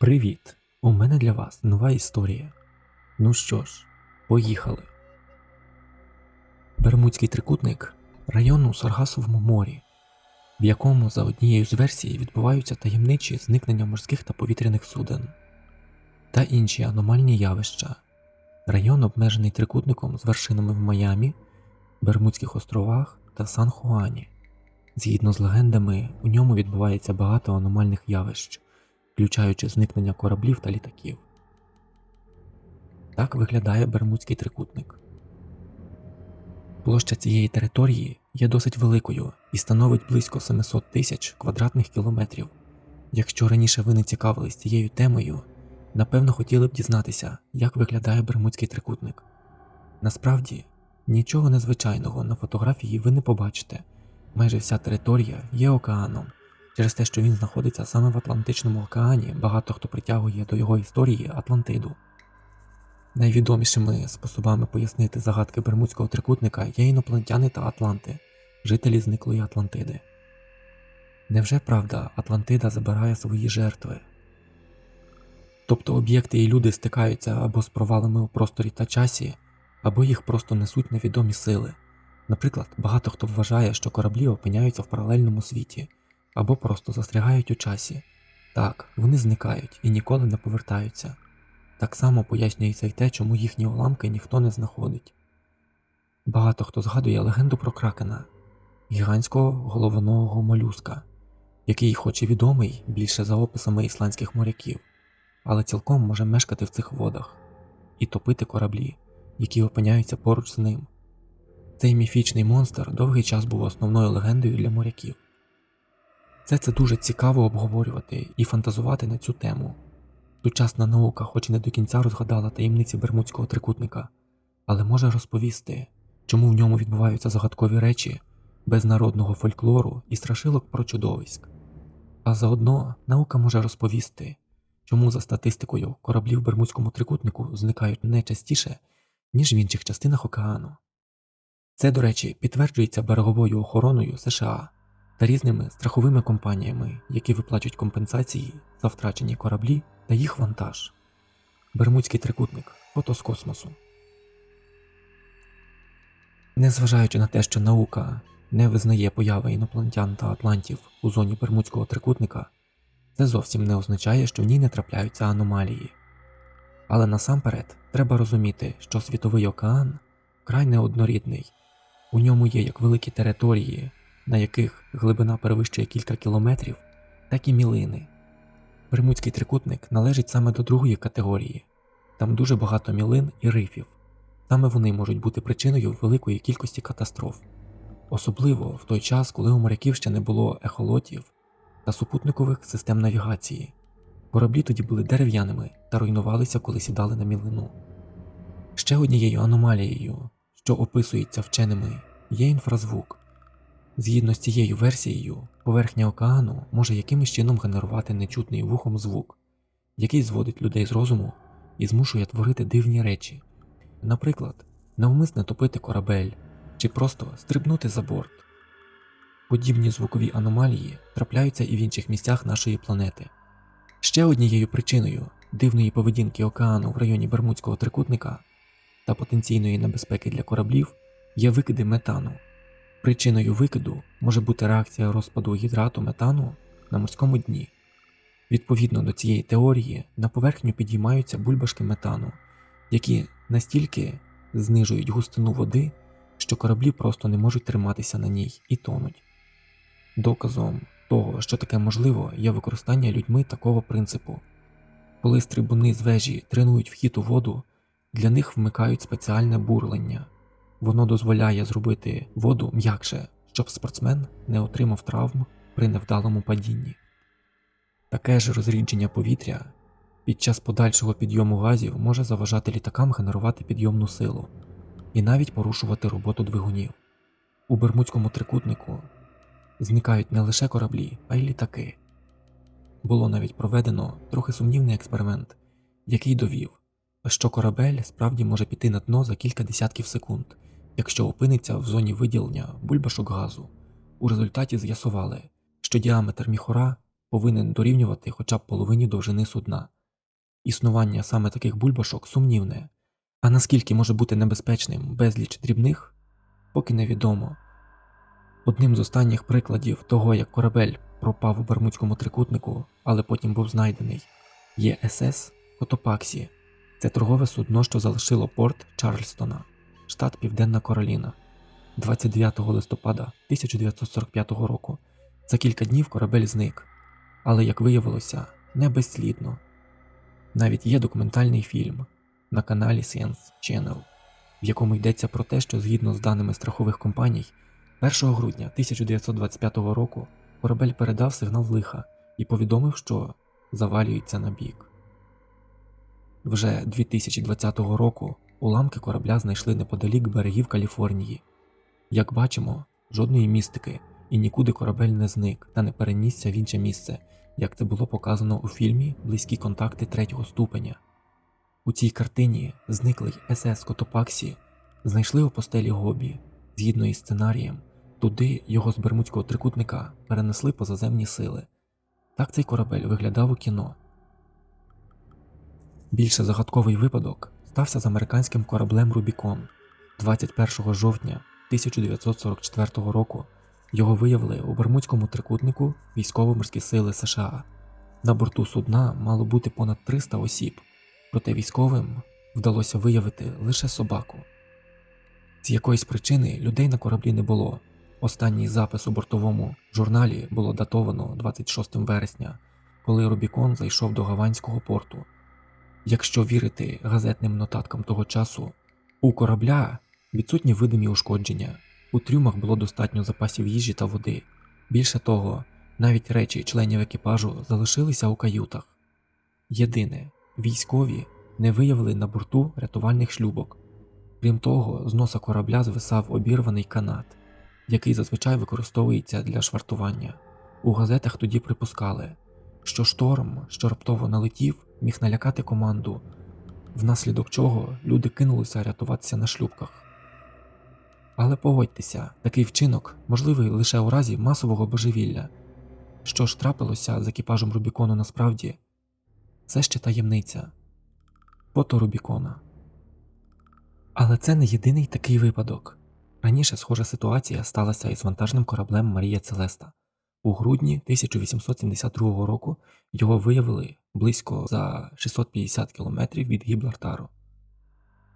Привіт! У мене для вас нова історія. Ну що ж, поїхали. Бермудський трикутник район у Саргасовому морі, в якому за однією з версій відбуваються таємничі зникнення морських та повітряних суден та інші аномальні явища. Район обмежений трикутником з вершинами в Майамі, Бермудських островах та Сан-Хуані. Згідно з легендами, у ньому відбувається багато аномальних явищ, включаючи зникнення кораблів та літаків. Так виглядає Бермудський трикутник. Площа цієї території є досить великою і становить близько 700 тисяч квадратних кілометрів. Якщо раніше ви не цікавились цією темою, напевно хотіли б дізнатися, як виглядає Бермудський трикутник. Насправді, нічого незвичайного на фотографії ви не побачите. Майже вся територія є океаном. Через те, що він знаходиться саме в Атлантичному океані, багато хто притягує до його історії Атлантиду. Найвідомішими способами пояснити загадки Бермудського трикутника є інопланетяни та Атланти, жителі зниклої Атлантиди. Невже правда Атлантида забирає свої жертви? Тобто об'єкти і люди стикаються або з провалами у просторі та часі, або їх просто несуть невідомі сили. Наприклад, багато хто вважає, що кораблі опиняються в паралельному світі, або просто застрягають у часі. Так, вони зникають і ніколи не повертаються. Так само пояснюється й те, чому їхні уламки ніхто не знаходить. Багато хто згадує легенду про кракена, гігантського головоного молюска, який, хоч і відомий більше за описами ісландських моряків, але цілком може мешкати в цих водах і топити кораблі, які опиняються поруч з ним. Цей міфічний монстр довгий час був основною легендою для моряків. Це це дуже цікаво обговорювати і фантазувати на цю тему. Сучасна наука, хоч і не до кінця розгадала таємниці Бермудського трикутника, але може розповісти, чому в ньому відбуваються загадкові речі без народного фольклору і страшилок про чудовиськ. А заодно наука може розповісти, чому за статистикою кораблі в Бермудському трикутнику зникають не частіше, ніж в інших частинах океану. Це, до речі, підтверджується береговою охороною США та різними страховими компаніями, які виплачують компенсації за втрачені кораблі та їх вантаж. Бермудський трикутник фото з космосу. Незважаючи на те, що наука не визнає появи інопланетян та атлантів у зоні Бермудського трикутника, це зовсім не означає, що в ній не трапляються аномалії. Але насамперед треба розуміти, що світовий океан вкрай неоднорідний, у ньому є як великі території, на яких глибина перевищує кілька кілометрів, так і мілини. Бермудський трикутник належить саме до другої категорії, там дуже багато мілин і рифів. Саме вони можуть бути причиною великої кількості катастроф, особливо в той час, коли у моряків ще не було ехолотів та супутникових систем навігації. Кораблі тоді були дерев'яними та руйнувалися, коли сідали на мілину. Ще однією аномалією, що описується вченими, є інфразвук. Згідно з цією версією, поверхня океану може якимось чином генерувати нечутний вухом звук, який зводить людей з розуму і змушує творити дивні речі, наприклад, навмисне топити корабель чи просто стрибнути за борт. Подібні звукові аномалії трапляються і в інших місцях нашої планети. Ще однією причиною дивної поведінки океану в районі Бермудського трикутника та потенційної небезпеки для кораблів є викиди метану. Причиною викиду може бути реакція розпаду гідрату метану на морському дні. Відповідно до цієї теорії, на поверхню підіймаються бульбашки метану, які настільки знижують густину води, що кораблі просто не можуть триматися на ній і тонуть. Доказом того, що таке можливо, є використання людьми такого принципу. Коли стрибуни з вежі тренують вхід у воду, для них вмикають спеціальне бурлення. Воно дозволяє зробити воду м'якше, щоб спортсмен не отримав травм при невдалому падінні. Таке ж розрідження повітря під час подальшого підйому газів може заважати літакам генерувати підйомну силу і навіть порушувати роботу двигунів. У Бермудському трикутнику зникають не лише кораблі, а й літаки. Було навіть проведено трохи сумнівний експеримент, який довів, що корабель справді може піти на дно за кілька десятків секунд, якщо опиниться в зоні виділення бульбашок газу. У результаті з'ясували, що діаметр міхора повинен дорівнювати хоча б половині довжини судна. Існування саме таких бульбашок сумнівне, а наскільки може бути небезпечним безліч дрібних, поки невідомо. Одним з останніх прикладів того, як корабель пропав у Бермудському трикутнику, але потім був знайдений, є СС Котопаксі. Це торгове судно, що залишило порт Чарльстона, штат Південна Кароліна, 29 листопада 1945 року. За кілька днів корабель зник, але, як виявилося, не безслідно. Навіть є документальний фільм на каналі Science Channel, в якому йдеться про те, що згідно з даними страхових компаній, 1 грудня 1925 року корабель передав сигнал лиха і повідомив, що завалюється на бік. Вже 2020 року уламки корабля знайшли неподалік берегів Каліфорнії. Як бачимо, жодної містики і нікуди корабель не зник та не перенісся в інше місце, як це було показано у фільмі Близькі контакти третього ступеня. У цій картині зниклий СС Котопаксі знайшли у постелі Гобі, згідно із сценарієм, туди його з Бермудського трикутника перенесли позаземні сили. Так цей корабель виглядав у кіно. Більше загадковий випадок стався з американським кораблем Рубікон 21 жовтня 1944 року. Його виявили у Бермудському трикутнику військово-морські сили США. На борту судна мало бути понад 300 осіб, проте військовим вдалося виявити лише собаку. З якоїсь причини людей на кораблі не було. Останній запис у бортовому журналі було датовано 26 вересня, коли Рубікон зайшов до Гаванського порту. Якщо вірити газетним нотаткам того часу, у корабля відсутні видимі ушкодження, у трюмах було достатньо запасів їжі та води. Більше того, навіть речі членів екіпажу залишилися у каютах. Єдине, військові не виявили на борту рятувальних шлюбок. Крім того, з носа корабля звисав обірваний канат, який зазвичай використовується для швартування. У газетах тоді припускали, що шторм, що раптово налетів, міг налякати команду, внаслідок чого люди кинулися рятуватися на шлюбках. Але погодьтеся, такий вчинок можливий лише у разі масового божевілля. Що ж трапилося з екіпажем Рубікону насправді? Це ще таємниця. Фото Рубікона. Але це не єдиний такий випадок. Раніше схожа ситуація сталася із вантажним кораблем Марія Целеста. У грудні 1872 року його виявили близько за 650 кілометрів від Гіблартару.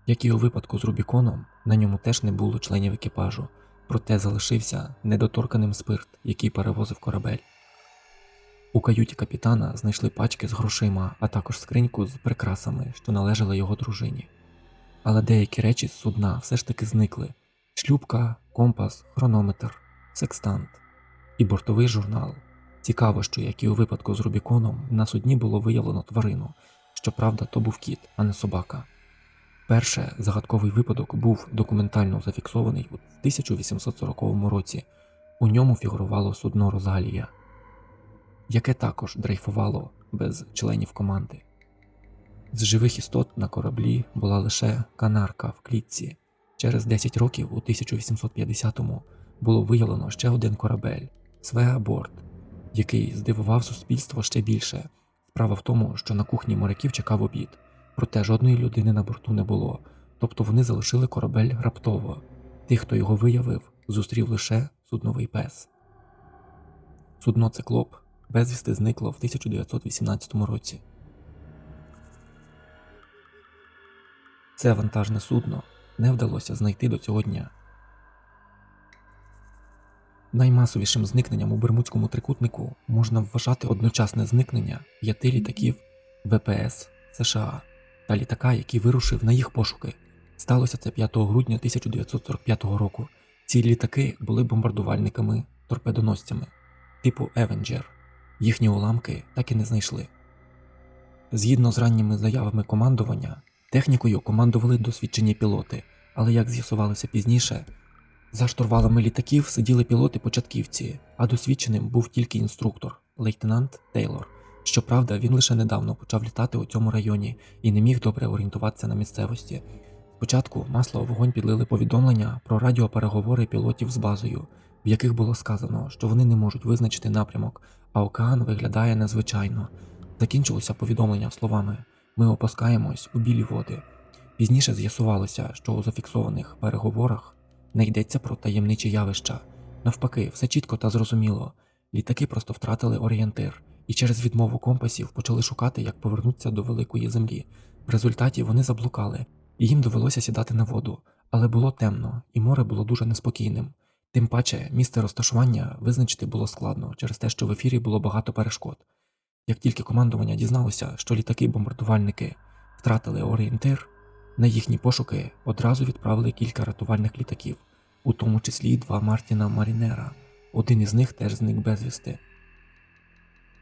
Як і у випадку з Рубіконом, на ньому теж не було членів екіпажу, проте залишився недоторканим спирт, який перевозив корабель. У каюті капітана знайшли пачки з грошима, а також скриньку з прикрасами, що належали його дружині. Але деякі речі з судна все ж таки зникли: шлюпка, компас, хронометр, секстант і бортовий журнал. Цікаво, що, як і у випадку з Рубіконом, на судні було виявлено тварину. Щоправда, то був кіт, а не собака. Перше загадковий випадок був документально зафіксований у 1840 році. У ньому фігурувало судно Розалія, яке також дрейфувало без членів команди. З живих істот на кораблі була лише канарка в клітці. Через 10 років, у 1850-му, було виявлено ще один корабель Свеаборд, який здивував суспільство ще більше. Справа в тому, що на кухні моряків чекав обід, проте жодної людини на борту не було, тобто вони залишили корабель раптово. Тих, хто його виявив, зустрів лише судновий пес. Судно циклоп безвісти зникло в 1918 році. Це вантажне судно не вдалося знайти до цього дня. Наймасовішим зникненням у Бермудському трикутнику можна вважати одночасне зникнення п'яти літаків ВПС США та літака, який вирушив на їх пошуки. Сталося це 5 грудня 1945 року. Ці літаки були бомбардувальниками торпедоносцями типу Avenger. Їхні уламки так і не знайшли. Згідно з ранніми заявами командування, технікою командували досвідчені пілоти, але як з'ясувалося пізніше, за штурвалами літаків сиділи пілоти-початківці, а досвідченим був тільки інструктор, лейтенант Тейлор. Щоправда, він лише недавно почав літати у цьому районі і не міг добре орієнтуватися на місцевості. Спочатку масло вогонь підлили повідомлення про радіопереговори пілотів з базою, в яких було сказано, що вони не можуть визначити напрямок, а океан виглядає незвичайно. Закінчилося повідомлення словами Ми опускаємось у білі води. Пізніше з'ясувалося, що у зафіксованих переговорах не йдеться про таємничі явища. Навпаки, все чітко та зрозуміло. Літаки просто втратили орієнтир і через відмову компасів почали шукати, як повернутися до великої землі. В результаті вони заблукали, і їм довелося сідати на воду, але було темно, і море було дуже неспокійним. Тим паче, місце розташування визначити було складно через те, що в ефірі було багато перешкод. Як тільки командування дізналося, що літаки-бомбардувальники втратили орієнтир, на їхні пошуки одразу відправили кілька рятувальних літаків, у тому числі два Мартіна Марінера. Один із них теж зник безвісти.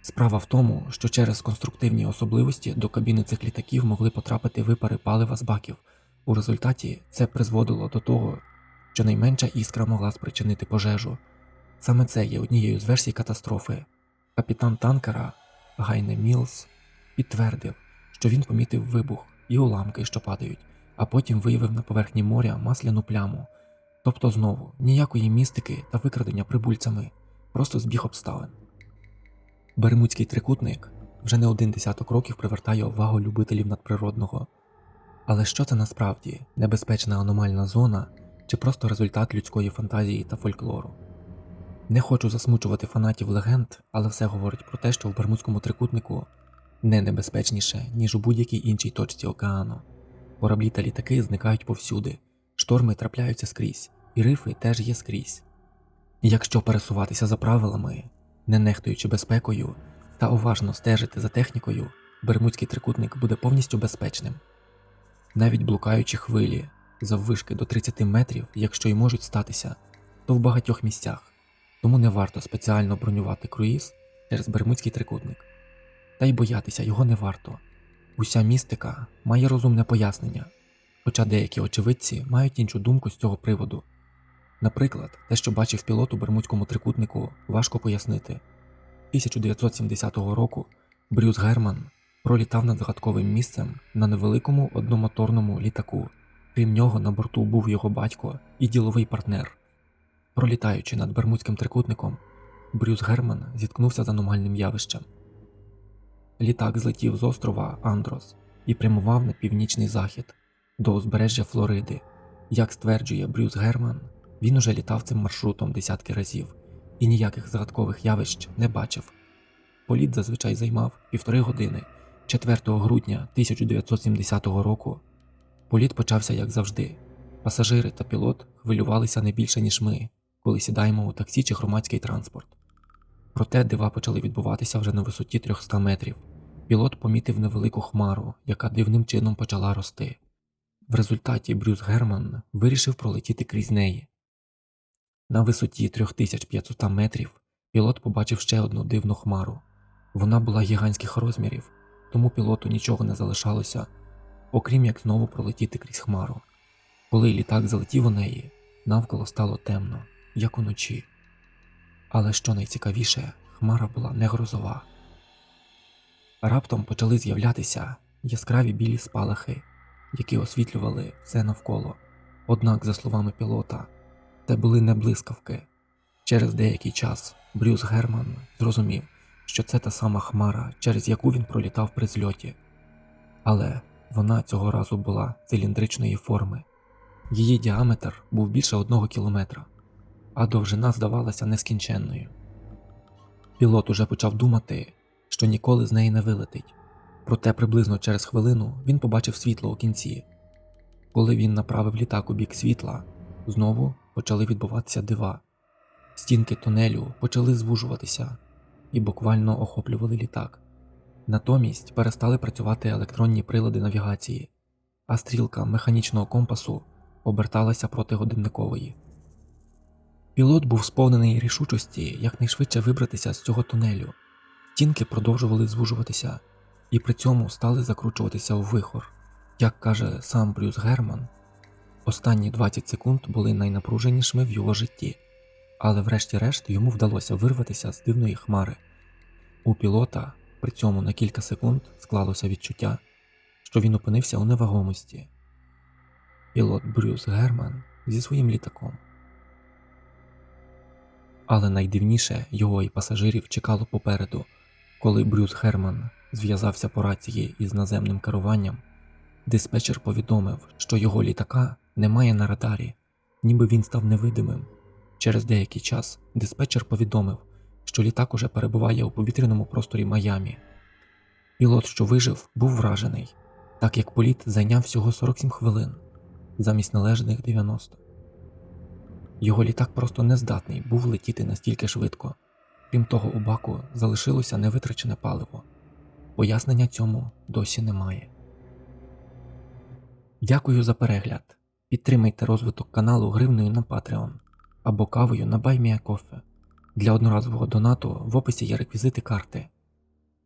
Справа в тому, що через конструктивні особливості до кабіни цих літаків могли потрапити випари палива з баків. У результаті це призводило до того, що найменша іскра могла спричинити пожежу. Саме це є однією з версій катастрофи. Капітан танкера Гайне Мілс підтвердив, що він помітив вибух і уламки, що падають, а потім виявив на поверхні моря масляну пляму. Тобто знову ніякої містики та викрадення прибульцями, просто збіг обставин. Бермудський трикутник вже не один десяток років привертає увагу любителів надприродного. Але що це насправді небезпечна аномальна зона чи просто результат людської фантазії та фольклору? Не хочу засмучувати фанатів легенд, але все говорить про те, що в Бермудському трикутнику не небезпечніше, ніж у будь-якій іншій точці океану. Кораблі та літаки зникають повсюди, шторми трапляються скрізь, і рифи теж є скрізь. Якщо пересуватися за правилами, не нехтуючи безпекою та уважно стежити за технікою, Бермудський трикутник буде повністю безпечним. Навіть блукаючі хвилі заввишки до 30 метрів, якщо й можуть статися, то в багатьох місцях, тому не варто спеціально бронювати круїз через Бермудський трикутник. Та й боятися його не варто. Уся містика має розумне пояснення, хоча деякі очевидці мають іншу думку з цього приводу. Наприклад, те, що бачив пілот у Бермудському трикутнику, важко пояснити. 1970 року Брюс Герман пролітав над загадковим місцем на невеликому одномоторному літаку. Крім нього, на борту був його батько і діловий партнер. Пролітаючи над Бермудським трикутником, Брюс Герман зіткнувся з аномальним явищем. Літак злетів з острова Андрос і прямував на північний захід до узбережжя Флориди. Як стверджує Брюс Герман, він уже літав цим маршрутом десятки разів і ніяких загадкових явищ не бачив. Політ зазвичай займав півтори години. 4 грудня 1970 року політ почався як завжди. Пасажири та пілот хвилювалися не більше, ніж ми, коли сідаємо у таксі чи громадський транспорт. Проте дива почали відбуватися вже на висоті 300 метрів. Пілот помітив невелику хмару, яка дивним чином почала рости. В результаті Брюс Герман вирішив пролетіти крізь неї. На висоті 3500 метрів пілот побачив ще одну дивну хмару. Вона була гігантських розмірів, тому пілоту нічого не залишалося, окрім як знову пролетіти крізь хмару. Коли літак залетів у неї, навколо стало темно, як уночі. Але що найцікавіше, хмара була не грозова. Раптом почали з'являтися яскраві білі спалахи, які освітлювали все навколо. Однак, за словами пілота, це були не блискавки. Через деякий час Брюс Герман зрозумів, що це та сама хмара, через яку він пролітав при зльоті. Але вона цього разу була циліндричної форми. Її діаметр був більше одного кілометра, а довжина здавалася нескінченною. Пілот уже почав думати, що ніколи з неї не вилетить, проте приблизно через хвилину він побачив світло у кінці. Коли він направив літак у бік світла, знову почали відбуватися дива. Стінки тунелю почали звужуватися і буквально охоплювали літак. Натомість перестали працювати електронні прилади навігації, а стрілка механічного компасу оберталася проти годинникової. Пілот був сповнений рішучості якнайшвидше вибратися з цього тунелю. Стінки продовжували звужуватися і при цьому стали закручуватися у вихор. Як каже сам Брюс Герман, останні 20 секунд були найнапруженішими в його житті, але врешті-решт йому вдалося вирватися з дивної хмари. У пілота при цьому на кілька секунд склалося відчуття, що він опинився у невагомості. Пілот Брюс Герман зі своїм літаком. Але найдивніше його і пасажирів чекало попереду, коли Брюс Херман зв'язався по рації із наземним керуванням. Диспетчер повідомив, що його літака немає на радарі, ніби він став невидимим. Через деякий час диспетчер повідомив, що літак уже перебуває у повітряному просторі Майамі. Пілот, що вижив, був вражений, так як політ зайняв всього 47 хвилин замість належних 90. Його літак просто не здатний був летіти настільки швидко. Крім того, у баку залишилося невитрачене паливо. Пояснення цьому досі немає. Дякую за перегляд. Підтримайте розвиток каналу гривнею на Patreon або кавою на BuyMeACoffee. Для одноразового донату в описі є реквізити карти.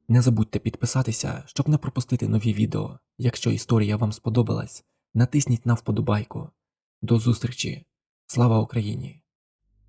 Не забудьте підписатися, щоб не пропустити нові відео. Якщо історія вам сподобалась, натисніть на вподобайку. До зустрічі! Слава Україні!